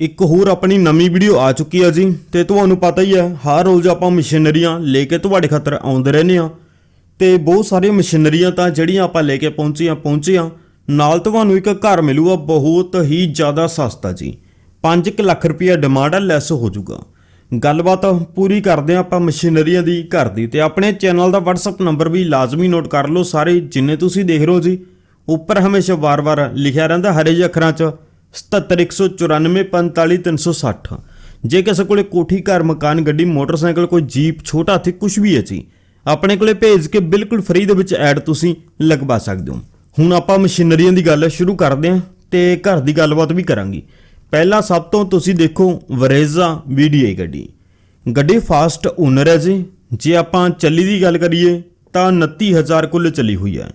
ਇੱਕ ਹੋਰ ਆਪਣੀ ਨਵੀਂ ਵੀਡੀਓ ਆ ਚੁੱਕੀ ਆ ਜੀ ਤੇ ਤੁਹਾਨੂੰ ਪਤਾ ਹੀ ਹੈ ਹਰ ਰੋਜ਼ ਆਪਾਂ ਮਸ਼ੀਨਰੀਆਂ ਲੈ ਕੇ ਤੁਹਾਡੇ ਖਾਤਰ ਆਉਂਦੇ ਰਹਿੰਦੇ ਆ ਤੇ ਬਹੁਤ ਸਾਰੀਆਂ ਮਸ਼ੀਨਰੀਆਂ ਤਾਂ ਜਿਹੜੀਆਂ ਆਪਾਂ ਲੈ ਕੇ ਪਹੁੰਚੀਆਂ ਪਹੁੰਚੀਆਂ, ਨਾਲ ਤੁਹਾਨੂੰ ਇੱਕ ਘਰ ਮਿਲੂਗਾ ਬਹੁਤ ਹੀ ਜ਼ਿਆਦਾ ਸਸਤਾ ਜੀ। 5 ਲੱਖ ਰੁਪਇਆ ਡਿਮਾਂਡ ਹੈ ਲੈਸ ਹੋ ਜਾਊਗਾ। ਗੱਲਬਾਤ ਪੂਰੀ ਕਰਦੇ ਹਾਂ ਆਪਾਂ ਮਸ਼ੀਨਰੀਆਂ ਦੀ ਘਰ ਦੀ ਤੇ ਆਪਣੇ ਚੈਨਲ ਦਾ WhatsApp ਨੰਬਰ ਵੀ ਲਾਜ਼ਮੀ ਨੋਟ ਕਰ ਲਓ ਸਾਰੇ, ਜਿੰਨੇ ਤੁਸੀਂ ਦੇਖ ਰਹੇ ਹੋ ਜੀ, ਉੱਪਰ ਹਮੇਸ਼ਾ ਵਾਰ-ਵਾਰ ਲਿਖਿਆ ਰਹਿੰਦਾ, ਹਰੇ ਜਿਹੇ ਅੱਖਰਾਂ 'ਚ। 7714945360 ਜੇ ਕਿਸੇ ਕੋਲੇ ਕੋਠੀ, ਘਰ, ਮਕਾਨ, ਗੱਡੀ, ਮੋਟਰਸਾਈਕਲ, ਕੋਈ ਜੀਪ, ਛੋਟਾ ਹਾਥੀ ਕੁਝ ਵੀ ਹੈ ਜੀ, ਆਪਣੇ ਕੋਲੇ ਭੇਜ ਕੇ ਬਿਲਕੁਲ ਫ੍ਰੀ ਦੇ ਵਿੱਚ ਐਡ ਤੁਸੀਂ ਲਗਵਾ ਸਕਦੇ ਹੋ। ਹੁਣ ਆਪਾਂ ਮਸ਼ੀਨਰੀਆਂ ਦੀ ਗੱਲ ਸ਼ੁਰੂ ਕਰਦੇ ਹਾਂ ਤੇ ਘਰ ਦੀ ਗੱਲਬਾਤ ਵੀ ਕਰਾਂਗੇ। ਪਹਿਲਾਂ ਸਭ ਤੋਂ ਤੁਸੀਂ ਦੇਖੋ ਵਰੇਜ਼ਾ VDI ਗੱਡੀ। ਗੱਡੀ ਫਾਸਟ ਓਨਰ ਹੈ ਜੀ। ਜੇ ਆਪਾਂ ਚੱਲੀ ਦੀ ਗੱਲ ਕਰੀਏ ਤਾਂ 29000 ਕੁੱਲ ਚੱਲੀ ਹੋਈ ਹੈ।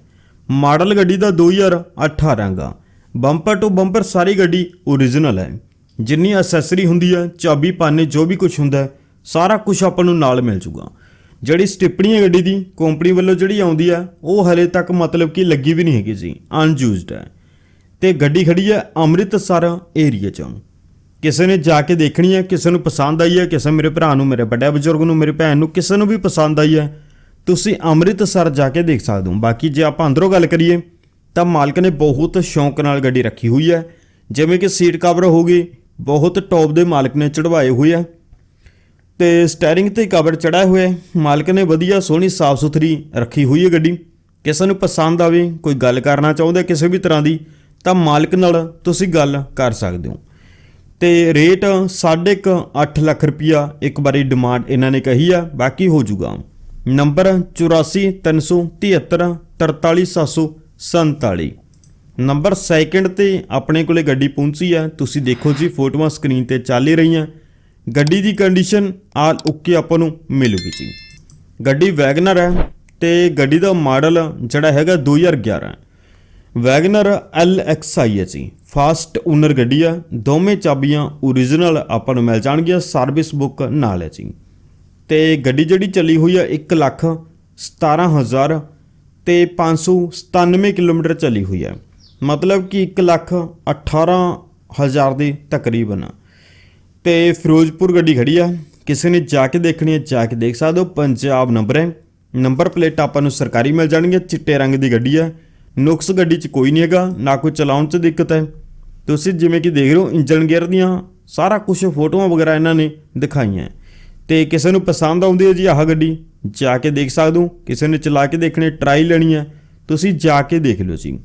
ਮਾਡਲ ਗੱਡੀ ਦਾ 2018 ਦਾ ਬੰਪਰ ਟੂ ਬੰਪਰ ਸਾਰੀ ਗੱਡੀ ਓਰੀਜਨਲ ਹੈ। ਜਿੰਨੀ ਐਕਸੈਸਰੀ ਹੁੰਦੀ ਹੈ, ਚਾਬੀ, ਪਾਨੇ, ਜੋ ਵੀ ਕੁਝ ਹੁੰਦਾ ਸਾਰਾ ਕੁਝ ਆਪਾਂ ਨੂੰ ਨਾਲ ਮਿਲ ਜੂਗਾ। ਜਿਹੜੀ ਸਟਿੱਪਣੀ ਹੈ ਗੱਡੀ ਦੀ ਕੰਪਨੀ ਵੱਲੋਂ ਜਿਹੜੀ ਆਉਂਦੀ ਹੈ, ਉਹ ਹਲੇ ਤੱਕ ਮਤਲਬ ਕਿ ਲੱਗੀ ਵੀ ਨਹੀਂ ਹੈਗੀ ਜੀ ਅਨਯੂਜ਼ਡ ਹੈ। ਤੇ ਗੱਡੀ ਖੜੀ ਹੈ ਅੰਮ੍ਰਿਤਸਰ ਏਰੀਆ 'ਚ। ਕਿਸੇ ਨੇ ਜਾ ਕੇ ਦੇਖਣੀ ਹੈ, ਕਿਸੇ ਨੂੰ ਪਸੰਦ ਆਈ ਹੈ, ਕਿਸੇ ਮੇਰੇ ਭਰਾ ਨੂੰ, ਮੇਰੇ ਵੱਡੇ ਬਜ਼ੁਰਗ ਨੂੰ, ਮੇਰੇ ਭੈਣ ਨੂੰ, ਕਿਸੇ ਨੂੰ ਵੀ ਪਸੰਦ ਆਈ ਹੈ, ਤੁਸੀਂ ਅੰਮ੍ਰਿਤਸਰ ਜਾ ਕੇ ਦੇਖ ਸਕਦੇ ਹੋ। ਬਾਕੀ ਜੇ ਆਪਾਂ ਅੰਦਰੋਂ ਗੱਲ ਕਰੀਏ ਤਾਂ ਮਾਲਕ ਨੇ ਬਹੁਤ ਸ਼ੌਂਕ ਨਾਲ ਗੱਡੀ ਰੱਖੀ ਹੋਈ ਹੈ। ਜਿਵੇਂ ਕਿ ਸੀਟ ਕਵਰ ਹੋ ਗਈ, ਬਹੁਤ ਟੌਪ ਦੇ ਮਾਲਕ ਨੇ ਚੜਵਾਏ ਹੋਏ ਆ। ਤੇ ਸਟੀਅਰਿੰਗ ਤੇ ਕਵਰ ਚੜਾਏ ਹੋਏ, ਮਾਲਕ ਨੇ ਵਧੀਆ ਸੋਹਣੀ ਸਾਫ਼ ਸੁਥਰੀ ਰੱਖੀ ਹੋਈ ਹੈ ਗੱਡੀ। ਕਿਸੇ ਨੂੰ ਪਸੰਦ ਆਵੇ, ਕੋਈ ਗੱਲ ਕਰਨਾ ਚਾਹੁੰਦਾ ਕਿਸੇ ਵੀ ਤਰ੍ਹਾਂ ਦੀ, ਤਾਂ ਮਾਲਕ ਨਾਲ ਤੁਸੀਂ ਗੱਲ ਕਰ ਸਕਦੇ ਹੋ। ਤੇ ਰੇਟ 8.5 ਲੱਖ ਰੁਪਿਆ ਇੱਕ ਵਾਰੀ ਡਿਮਾਂਡ ਇਹਨਾਂ ਨੇ ਕਹੀ ਆ, ਬਾਕੀ ਹੋ ਜਾਊਗਾ ਨੰਬਰ 8437734747 ਨੰਬਰ ਸੈਕਿੰਡ ਤੇ ਆਪਣੇ ਕੋਲੇ ਗੱਡੀ ਪਹੁੰਚੀ ਆ। ਤੁਸੀਂ ਦੇਖੋ ਜੀ, ਫੋਟੋਆਂ ਸਕਰੀਨ ਤੇ ਚੱਲ ਹੀ ਰਹੀਆਂ। ਗੱਡੀ ਦੀ ਕੰਡੀਸ਼ਨ ਆਲ ਓਕੇ ਆਪਾਂ ਨੂੰ ਮਿਲੂਗੀ ਜੀ। ਗੱਡੀ ਵੈਗਨਰ ਹੈ ਤੇ ਗੱਡੀ ਦਾ ਮਾਡਲ ਜਿਹੜਾ ਹੈਗਾ 2011 ਵੈਗਨਰ LXI ਹੈ ਜੀ। ਫਾਸਟ ਓਨਰ ਗੱਡੀ ਆ। ਦੋਵੇਂ ਚਾਬੀਆਂ ਓਰੀਜਨਲ ਆਪਾਂ ਨੂੰ ਮਿਲ ਜਾਣਗੀਆਂ ਸਰਵਿਸ ਬੁੱਕ ਨਾਲ ਹੈ ਜੀ। ਤੇ ਗੱਡੀ ਜਿਹੜੀ ਚੱਲੀ ਹੋਈ ਆ 1 ਲੱਖ 17000 ਤੇ 597 ਕਿਲੋਮੀਟਰ ਚੱਲੀ ਹੋਈ ਹੈ। ਮਤਲਬ ਕਿ 1 ਲੱਖ 18000 ਦੇ ਤਕਰੀਬਨ। ਤੇ ਫਿਰੋਜ਼ਪੁਰ ਗੱਡੀ ਖੜੀ ਆ। ਕਿਸੇ ਨੇ ਜਾ ਕੇ ਦੇਖਣੀ ਹੈ, ਜਾ ਕੇ ਦੇਖ ਸਕਦੇ ਹੋ। ਪੰਜਾਬ ਨੰਬਰ ਹੈ। ਨੰਬਰ ਪਲੇਟ ਆਪਾਂ ਨੂੰ ਸਰਕਾਰੀ ਮਿਲ ਜਾਣਗੇ ਚਿੱਟੇ ਰੰਗ ਦੀ ਗੱਡੀ ਹੈ। ਨੁਕਸ ਗੱਡੀ 'ਚ ਕੋਈ ਨਹੀਂ ਹੈਗਾ। ਨਾ ਕੋਈ ਚਲਾਉਣ 'ਚ ਦਿੱਕਤ ਹੈ। ਤੁਸੀਂ ਜਿਵੇਂ ਕਿ ਦੇਖ ਰਹੇ ਹੋ ਇੰਜਨ ਗੇਅਰ ਦੀਆਂ ਸਾਰਾ ਕੁਝ ਫੋਟੋਆਂ ਵਗੈਰਾ ਇਹਨਾਂ ਨੇ ਦਿਖਾਈਆਂ। ਹੈ। ਤੇ ਕਿਸੇ ਨੂੰ ਪਸੰਦ ਆਉਂਦੀ ਹੈ ਜੀ ਆਹ ਗੱਡੀ। ਜਾ ਕੇ ਦੇਖ ਸਕਦੇ। ਕਿਸੇ ਨੇ ਚਲਾ ਕੇ ਦੇਖਣੇ ਟਰਾਈ ਲੈਣੀ ਹੈ। ਤੁਸੀਂ ਜਾ ਕੇ ਦੇਖ ਲਿਓ ਜੀ।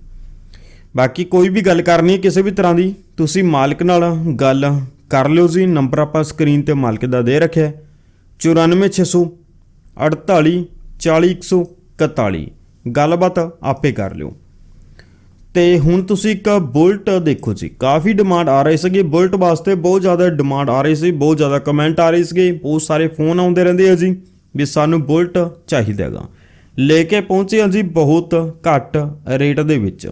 ਬਾਕੀ ਕੋਈ ਵੀ ਗੱਲ ਕਰਨੀ ਹੈ ਕਿਸੇ ਵੀ ਤਰ੍ਹਾਂ ਦੀ, ਤੁਸੀਂ ਮਾਲਕ ਨਾਲ ਗੱਲ ਕਰ ਲਿਓ ਜੀ। ਨੰਬਰ ਆਪਾਂ ਸਕਰੀਨ ਤੇ ਮਾਲਕ ਦਾ ਦੇ ਰੱਖਿਆ ਹੈ। 94600 48 40141 ਗੱਲਬਾਤ ਆਪੇ ਕਰ ਲਿਓ। ਤੇ ਹੁਣ ਤੁਸੀਂ ਇੱਕ ਬੁਲਟ ਦੇਖੋ ਜੀ। ਕਾਫੀ ਡਿਮਾਂਡ ਆ ਰਹੀ ਸੀਗੀ। ਬੁਲਟ ਵਾਸਤੇ ਬਹੁਤ ਜ਼ਿਆਦਾ ਡਿਮਾਂਡ ਆ ਰਹੀ ਸੀ। ਬਹੁਤ ਜ਼ਿਆਦਾ ਕਮੈਂਟ ਆ ਰਹੇ ਸੀਗੇ। ਬਹੁਤ ਸਾਰੇ ਫੋਨ ਆਉਂਦੇ ਰਹਿੰਦੇ ਆ ਜੀ। ਵੀ ਸਾਨੂੰ ਬੁਲਟ ਚਾਹੀਦਾ ਹੈਗਾ ਲੈ ਕੇ ਪਹੁੰਚੇ ਹਾਂ ਜੀ ਬਹੁਤ ਘੱਟ ਰੇਟ ਦੇ ਵਿੱਚ।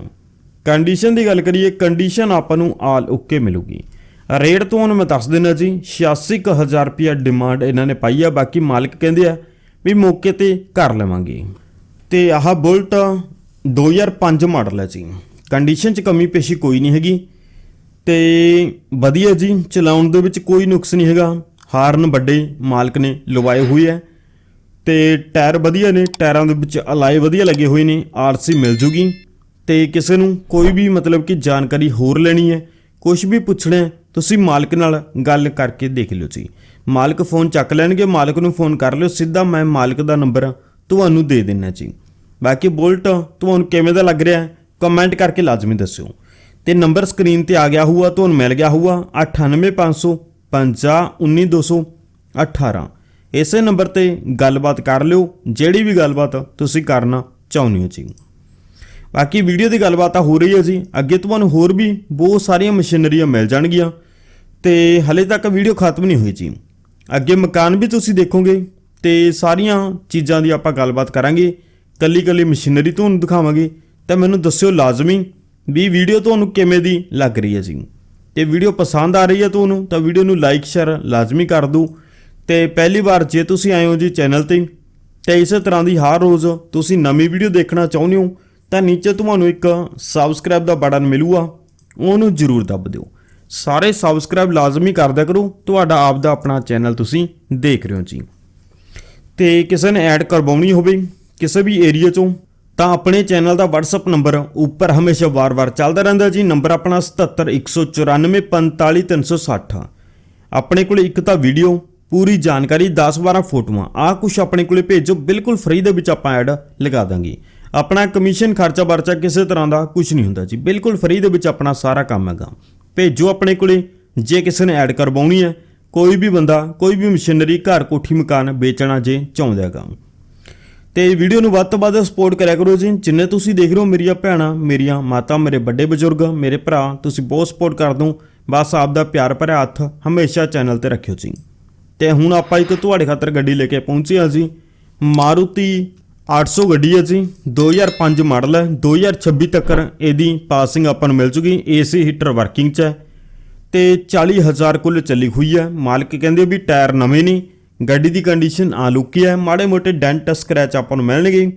ਕੰਡੀਸ਼ਨ ਦੀ ਗੱਲ ਕਰੀਏ, ਕੰਡੀਸ਼ਨ ਆਪਾਂ ਨੂੰ ਆਲ ਓਕੇ ਮਿਲੂਗੀ। ਰੇਟ ਤੁਹਾਨੂੰ ਮੈਂ ਦੱਸ ਦਿੰਦਾ ਜੀ 86000 ਰੁਪਿਆ ਡਿਮਾਂਡ ਇਹਨਾਂ ਨੇ ਪਾਈ ਆ, ਬਾਕੀ ਮਾਲਕ ਕਹਿੰਦੇ ਆ ਵੀ ਮੌਕੇ ਤੇ ਕਰ ਲਵਾਂਗੇ। ਤੇ ਆਹ ਬੁਲਟ 2005 ਮਾਡਲ ਹੈ ਜੀ। ਕੰਡੀਸ਼ਨ 'ਚ ਕਮੀ ਪੇਸ਼ੀ ਕੋਈ ਨਹੀਂ ਹੈਗੀ। ਤੇ ਵਧੀਆ ਜੀ, ਚਲਾਉਣ ਦੇ ਵਿੱਚ ਕੋਈ ਨੁਕਸ ਨਹੀਂ ਹੈਗਾ। ਹਾਰਨ ਵੱਡੇ ਮਾਲਕ ਨੇ ਲਵਾਏ ਹੋਏ ਹੈ ਤੇ ਟਾਇਰ ਵਧੀਆ ਨੇ, ਟਾਇਰਾਂ ਦੇ ਵਿੱਚ ਅਲਾਈ ਵਧੀਆ ਲੱਗੇ ਹੋਏ ਨੇ ਆਰਸੀ ਮਿਲ ਜੂਗੀ। ਤੇ ਕਿਸੇ ਨੂੰ ਕੋਈ ਵੀ ਮਤਲਬ ਕਿ ਜਾਣਕਾਰੀ ਹੋਰ ਲੈਣੀ ਹੈ ਕੁਝ ਵੀ ਪੁੱਛਣਾ ਹੈ, ਤੁਸੀਂ ਮਾਲਕ ਨਾਲ ਗੱਲ ਕਰਕੇ ਦੇਖ ਲਿਓ ਜੀ। ਮਾਲਕ ਫੋਨ ਚੱਕ ਲੈਣਗੇ, ਮਾਲਕ ਨੂੰ ਫੋਨ ਕਰ ਲਿਓ, ਸਿੱਧਾ ਮੈਂ ਮਾਲਕ ਦਾ ਨੰਬਰ ਤੁਹਾਨੂੰ ਦੇ ਦਿੰਨਾ ਜੀ। ਬਾਕੀ ਬੁਲਟ ਤੁਹਾਨੂੰ ਕਿਵੇਂ ਦਾ ਲੱਗ ਰਿਹਾ ਕਮੈਂਟ ਕਰਕੇ ਲਾਜ਼ਮੀ ਦੱਸਿਓ। ਤੇ ਨੰਬਰ ਸਕਰੀਨ ਤੇ ਆ ਗਿਆ ਹੋਊਗਾ, ਤੁਹਾਨੂੰ ਮਿਲ ਗਿਆ ਹੋਊਗਾ 9850519218 ਇਸੇ ਨੰਬਰ ਤੇ ਗੱਲਬਾਤ ਕਰ ਲਿਓ, ਜਿਹੜੀ ਵੀ ਗੱਲਬਾਤ ਤੁਸੀਂ ਕਰਨਾ ਚਾਹੁੰਦੇ ਹੋ ਜੀ। ਬਾਕੀ ਵੀਡੀਓ ਦੀ ਗੱਲਬਾਤ ਤਾਂ ਹੋ ਰਹੀ ਹੈ ਜੀ। ਅੱਗੇ ਤੁਹਾਨੂੰ ਹੋਰ ਵੀ ਬਹੁਤ ਸਾਰੀਆਂ ਮਸ਼ੀਨਰੀਆਂ ਮਿਲ ਜਾਣਗੀਆਂ ਤੇ ਹਲੇ ਤੱਕ ਵੀਡੀਓ ਖਤਮ ਨਹੀਂ ਹੋਈ ਜੀ। ਅੱਗੇ ਮਕਾਨ ਵੀ ਤੁਸੀਂ ਦੇਖੋਗੇ ਤੇ ਸਾਰੀਆਂ ਚੀਜ਼ਾਂ ਦੀ ਆਪਾਂ ਗੱਲਬਾਤ ਕਰਾਂਗੇ। ਕੱਲੀ ਕੱਲੀ ਮਸ਼ੀਨਰੀ ਤੁਹਾਨੂੰ ਦਿਖਾਵਾਂਗੇ। ਤਾਂ ਮੈਨੂੰ ਦੱਸਿਓ ਲਾਜ਼ਮੀ ਵੀ ਵੀਡੀਓ ਤੁਹਾਨੂੰ ਕਿਵੇਂ ਦੀ ਲੱਗ ਰਹੀ ਹੈ ਜੀ। ਤੇ ਵੀਡੀਓ ਪਸੰਦ ਆ ਰਹੀ ਹੈ ਤੁਹਾਨੂੰ, ਤਾਂ ਵੀਡੀਓ ਨੂੰ ਲਾਈਕ, ਸ਼ੇਅਰ ਲਾਜ਼ਮੀ ਕਰ ਦਿਓ। ਤੇ ਪਹਿਲੀ ਵਾਰ ਜੇ ਤੁਸੀਂ ਆਏ ਹੋ ਜੀ ਚੈਨਲ ਤੇ ਤੇ ਇਸੇ ਤਰ੍ਹਾਂ ਦੀ ਹਰ ਰੋਜ਼ ਤੁਸੀਂ ਨਵੀਂ ਵੀਡੀਓ ਦੇਖਣਾ ਚਾਹੁੰਦੇ ਹੋ, ਤਾਂ ਨੀਚੇ ਤੁਹਾਨੂੰ ਇੱਕ ਸਬਸਕ੍ਰਾਈਬ ਦਾ ਬਟਨ ਮਿਲੂਗਾ, ਉਹਨੂੰ ਜ਼ਰੂਰ ਦੱਬ ਦਿਓ। ਸਾਰੇ ਸਬਸਕ੍ਰਾਈਬ ਲਾਜ਼ਮੀ ਕਰ ਕਰੋ, ਤੁਹਾਡਾ ਆਪ ਦਾ ਆਪਣਾ ਚੈਨਲ ਤੁਸੀਂ ਦੇਖ ਰਹੇ ਹੋ ਜੀ। ਤੇ ਕਿਸੇ ਨੇ ਐਡ ਕਰਵਾਉਣੀ ਹੋਵੇ ਕਿਸੇ ਵੀ ਏਰੀਆ ਚੋਂ, ਤਾਂ ਆਪਣੇ ਚੈਨਲ ਦਾ WhatsApp ਨੰਬਰ ਉੱਪਰ ਹਮੇਸ਼ਾ ਵਾਰ-ਵਾਰ ਚੱਲਦਾ ਰਹਿੰਦਾ ਜੀ ਨੰਬਰ ਆਪਣਾ 7714945360 ਆਪਣੇ ਕੋਲ ਇੱਕ ਤਾਂ ਵੀਡੀਓ ਪੂਰੀ ਜਾਣਕਾਰੀ 10-12 ਫੋਟੋਆਂ। ਆਹ ਕੁਝ ਆਪਣੇ ਕੋਲੇ ਭੇਜੋ, ਬਿਲਕੁਲ ਫ੍ਰੀ ਦੇ ਵਿੱਚ ਆਪਾਂ ਐਡ ਲਗਾ ਦਾਂਗੇ। ਆਪਣਾ ਕਮਿਸ਼ਨ ਖਰਚਾ ਵਰਚਾ ਕਿਸੇ ਤਰ੍ਹਾਂ ਦਾ ਕੁਝ ਨਹੀਂ ਹੁੰਦਾ ਜੀ। ਬਿਲਕੁਲ ਫ੍ਰੀ ਦੇ ਵਿੱਚ ਆਪਣਾ ਸਾਰਾ ਕੰਮ ਹੈਗਾ। ਭੇਜੋ ਆਪਣੇ ਕੋਲੇ, ਜੇ ਕਿਸੇ ਨੇ ਐਡ ਕਰਵਾਉਣੀ ਹੈ, ਕੋਈ ਵੀ ਬੰਦਾ, ਕੋਈ ਵੀ ਮਸ਼ੀਨਰੀ ਘਰ, ਕੋਠੀ, ਮਕਾਨ ਵੇਚਣਾ ਜੇ ਚਾਹੁੰਦਾ ਹੈਗਾ। ਤੇ ਵੀਡੀਓ ਨੂੰ ਵੱਧ ਤੋਂ ਵੱਧ ਸਪੋਰਟ ਕਰਿਆ ਕਰੋ ਜੀ। ਜਿੰਨੇ ਤੁਸੀਂ ਦੇਖ ਰਹੇ ਹੋ ਮੇਰੀਆਂ ਭੈਣਾਂ, ਮੇਰੀਆਂ ਮਾਤਾ, ਮੇਰੇ ਵੱਡੇ ਬਜ਼ੁਰਗ, ਮੇਰੇ ਭਰਾ, ਤੁਸੀਂ ਬਹੁਤ ਸਪੋਰਟ ਕਰ ਦੋ ਬਸ ਆਪ ਦਾ ਪਿਆਰ ਭਰਿਆ ਹੱਥ ਹਮੇਸ਼ਾ ਚੈਨਲ ਤੇ ਰੱਖਿਓ ਜੀ। ਤੇ ਹੁਣ ਆਪਾਂ ਇੱਕ ਤੁਹਾਡੇ ਖਾਤਰ ਗੱਡੀ ਲੈ ਕੇ ਪਹੁੰਚੇ ਹਾਂ ਜੀ। ਮਾਰੂਤੀ 800 ਗੱਡੀ ਹੈ ਜੀ। 2005 ਮਾਡਲ ਹੈ। 2026 ਤੱਕ ਇਹਦੀ ਪਾਸਿੰਗ ਆਪਾਂ ਨੂੰ ਮਿਲ ਜੂਗੀ। ਏਸੀ, ਹੀਟਰ ਵਰਕਿੰਗ 'ਚ ਹੈ। ਤੇ 40000 ਕੁੱਲ ਚੱਲੀ ਹੋਈ ਹੈ। ਮਾਲਕ ਕਹਿੰਦੇ ਵੀ ਟਾਇਰ ਨਵੇਂ ਨਹੀਂ ਗੱਡੀ ਦੀ ਕੰਡੀਸ਼ਨ ਆਲੂਕੀ ਹੈ। ਮਾੜੇ ਮੋਟੇ ਡੈਂਟ ਸਕ੍ਰੈਚ ਆਪਾਂ ਨੂੰ ਮਿਲਣਗੇ।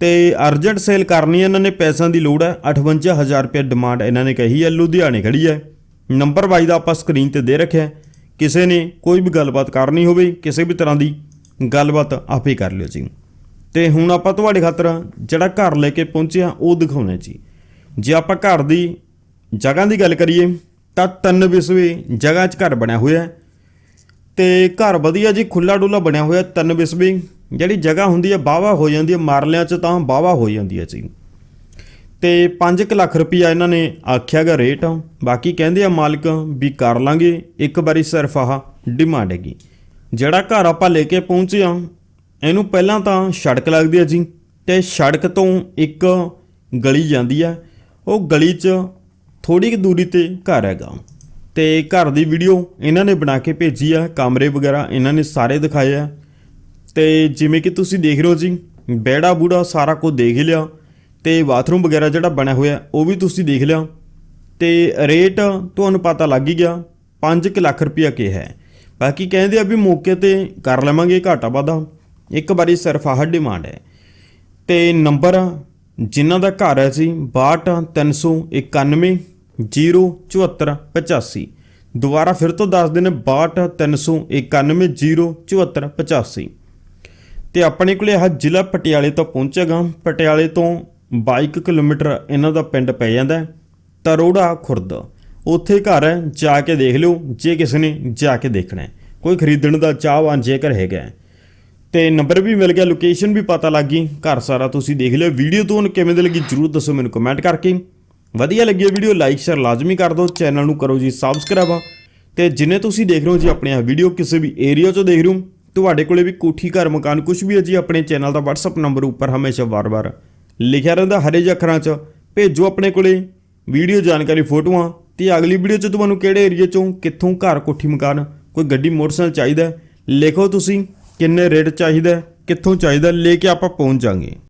ਤੇ ਅਰਜੈਂਟ ਸੇਲ ਕਰਨੀ ਇਹਨਾਂ ਨੇ ਪੈਸਿਆਂ ਦੀ ਲੋੜ ਹੈ। 58000 ਰੁਪਏ ਡਿਮਾਂਡ ਇਹਨਾਂ ਨੇ ਕਹੀ ਹੈ। ਲੁਧਿਆਣੇ ਖੜੀ ਹੈ। ਨੰਬਰ ਵਾਈਜ਼ ਦਾ ਆਪਾਂ ਸਕਰੀਨ ਤੇ ਦੇ ਰੱਖਿਆ ਕਿਸੇ ਨੇ ਕੋਈ ਵੀ ਗੱਲਬਾਤ ਕਰਨੀ ਹੋਵੇ, ਕਿਸੇ ਵੀ ਤਰ੍ਹਾਂ ਦੀ ਗੱਲਬਾਤ ਆਪੇ ਕਰ ਲਿਓ ਜੀ। ਤੇ ਹੁਣ ਆਪਾਂ ਤੁਹਾਡੇ ਖਾਤਰ ਜਿਹੜਾ ਘਰ ਲੈ ਕੇ ਪਹੁੰਚਿਆ ਉਹ ਦਿਖਾਉਣਾ ਜੀ। ਜੇ ਆਪਾਂ ਘਰ ਦੀ ਜਗ੍ਹਾ ਦੀ ਗੱਲ ਕਰੀਏ, ਤਾਂ ਤਿੰਨ ਵਿਸਵੇ ਜਗ੍ਹਾ 'ਚ ਘਰ ਬਣਿਆ ਹੋਇਆ ਹੈ। ਤੇ ਘਰ ਵਧੀਆ ਜੀ ਖੁੱਲਾ ਡੁੱਲਾ ਬਣਿਆ ਹੋਇਆ ਤਿੰਨ ਵਿਸਵੇ। ਜਿਹੜੀ ਜਗ੍ਹਾ ਹੁੰਦੀ ਹੈ ਬਾਵਾ ਹੋ ਜਾਂਦੀ ਹੈ, ਮਾਰਲਿਆਂ 'ਚ ਤਾਂ ਬਾਵਾ ਹੋ ਜਾਂਦੀ ਹੈ ਜੀ। ਤੇ 5 ਲੱਖ ਰੁਪਈਆ ਇਹਨਾਂ ਨੇ ਆਖਿਆਗਾ ਰੇਟ ਬਾਕੀ ਕਹਿੰਦੇ ਆ ਮਾਲਕ ਵੀ ਕਰ ਲਾਂਗੇ। ਇੱਕ ਵਾਰੀ ਸਿਰਫ ਆਹ ਡਿਮਾਂਡ ਹੈਗੀ। ਜਿਹੜਾ ਘਰ ਆਪਾਂ ਲੈ ਕੇ ਪਹੁੰਚੇ ਆ, ਇਹਨੂੰ ਪਹਿਲਾਂ ਤਾਂ ਸੜਕ ਲੱਗਦੀ ਹੈ ਜੀ। ਤੇ ਸੜਕ ਤੋਂ ਇੱਕ ਗਲੀ ਜਾਂਦੀ ਹੈ ਉਹ ਗਲੀ 'ਚ ਥੋੜੀ ਕੁ ਦੂਰੀ ਤੇ ਘਰ ਹੈਗਾ। ਤੇ ਘਰ ਦੀ ਵੀਡੀਓ ਇਹਨਾਂ ਨੇ ਬਣਾ ਕੇ ਭੇਜੀ ਆ। ਕਮਰੇ ਵਗੈਰਾ ਇਹਨਾਂ ਨੇ ਸਾਰੇ ਦਿਖਾਏ ਆ। ਤੇ ਜਿਵੇਂ ਕਿ ਤੁਸੀਂ ਦੇਖ ਰਹੇ ਹੋ ਜੀ ਬੈੜਾ ਬੂੜਾ ਸਾਰਾ ਕੁਝ ਦੇਖ ਲਿਆ। ਤੇ ਬਾਥਰੂਮ ਵਗੈਰਾ ਜਿਹੜਾ ਬਣਿਆ ਹੋਇਆ, ਉਹ ਵੀ ਤੁਸੀਂ ਦੇਖ ਲਿਆ। ਤੇ ਰੇਟ ਤੁਹਾਨੂੰ ਪਤਾ ਲੱਗ ਹੀ ਗਿਆ 5 ਲੱਖ ਰੁਪਇਆ ਕੀ ਹੈ। ਬਾਕੀ ਕਹਿੰਦੇ ਆ ਵੀ ਮੌਕੇ ਤੇ ਕਰ ਲਵਾਂਗੇ ਘਾਟਾ ਵਾਧਾ। ਇੱਕ ਵਾਰੀ ਸਿਰਫ ਆਹ ਡਿਮਾਂਡ ਹੈ। ਤੇ ਨੰਬਰ ਜਿਨ੍ਹਾਂ ਦਾ ਘਰ ਹੈ ਜੀ 62391 07485 ਦੁਬਾਰਾ ਫਿਰ ਤੋਂ ਦੱਸ ਦਿੰਨੇ 62391 07485 ਤੇ ਆਪਣੇ ਕੋਲੇ ਆਹ ਜ਼ਿਲ੍ਹਾ ਪਟਿਆਲੇ ਤੋਂ ਪਹੁੰਚੇਗਾ। ਪਟਿਆਲੇ ਤੋਂ 22 ਕਿਲੋਮੀਟਰ ਇਹਨਾਂ ਦਾ ਪਿੰਡ ਪੈ ਜਾਂਦਾ ਤਰੋੜਾ ਖੁਰਦ। ਉੱਥੇ ਘਰ ਹੈ, ਜਾ ਕੇ ਦੇਖ ਲਿਓ, ਜੇ ਕਿਸੇ ਨੇ ਜਾ ਕੇ ਦੇਖਣਾ ਹੈ। ਕੋਈ ਖਰੀਦਣ ਦਾ ਚਾਹਵਾਨ ਜੇਕਰ ਹੈਗਾ ਹੈ। ਤੇ ਨੰਬਰ ਵੀ ਮਿਲ ਗਿਆ, ਲੋਕੇਸ਼ਨ ਵੀ ਪਤਾ ਲੱਗ ਗਈ। ਘਰ ਸਾਰਾ ਤੁਸੀਂ ਦੇਖ ਲਿਓ। ਵੀਡੀਓ ਤੁਹਾਨੂੰ ਕਿਵੇਂ ਦੀ ਲੱਗੀ, ਜਰੂਰ ਦੱਸੋ ਮੈਨੂੰ ਕਮੈਂਟ ਕਰਕੇ। ਵਧੀਆ ਲੱਗੀ ਵੀਡੀਓ, ਲਾਈਕ, ਸ਼ੇਅਰ ਲਾਜ਼ਮੀ ਕਰ ਦਿਓ। ਚੈਨਲ ਨੂੰ ਕਰੋ ਜੀ ਸਬਸਕ੍ਰਾਈਬ। ਤੇ ਜਿੰਨੇ ਤੁਸੀਂ ਦੇਖ ਰਹੇ ਹੋ ਜੀ ਆਪਣੇ ਵੀਡੀਓ ਕਿਸੇ ਵੀ ਏਰੀਆ 'ਚੋਂ ਦੇਖ ਰਹੇ ਹੋ, ਤੁਹਾਡੇ ਕੋਲੇ ਵੀ ਕੋਠੀ, ਘਰ, ਮਕਾਨ ਕੁਝ ਵੀ ਹੈ ਜੀ, ਆਪਣੇ ਚੈਨਲ ਦਾ WhatsApp ਨੰਬਰ ਉੱਪਰ ਹਮੇਸ਼ਾ ਵਾਰ-ਵਾਰ ਲਿਖਿਆ ਰਹਿੰਦਾ ਹਰੇ ਜਿਹੇ ਅੱਖਰਾਂ 'ਚ। ਭੇਜੋ ਆਪਣੇ ਕੋਲੇ ਵੀਡੀਓ ਜਾਣਕਾਰੀ, ਫੋਟੋਆਂ। ਤੇ ਅਗਲੀ ਵੀਡੀਓ 'ਚ ਤੁਹਾਨੂੰ ਕਿਹੜੇ ਏਰੀਆ 'ਚੋਂ ਕਿੱਥੋਂ ਘਰ ਕੋਠੀ ਮਕਾਨ, ਕੋਈ ਗੱਡੀ, ਮੋਟਰਸਾਈਕਲ ਚਾਹੀਦਾ ਲਿਖੋ ਤੁਸੀਂ ਕਿੰਨੇ ਰੇਟ ਚਾਹੀਦਾ ਕਿੱਥੋਂ ਚਾਹੀਦਾ ਲੈ ਕੇ ਆਪਾਂ ਪਹੁੰਚ ਜਾਾਂਗੇ।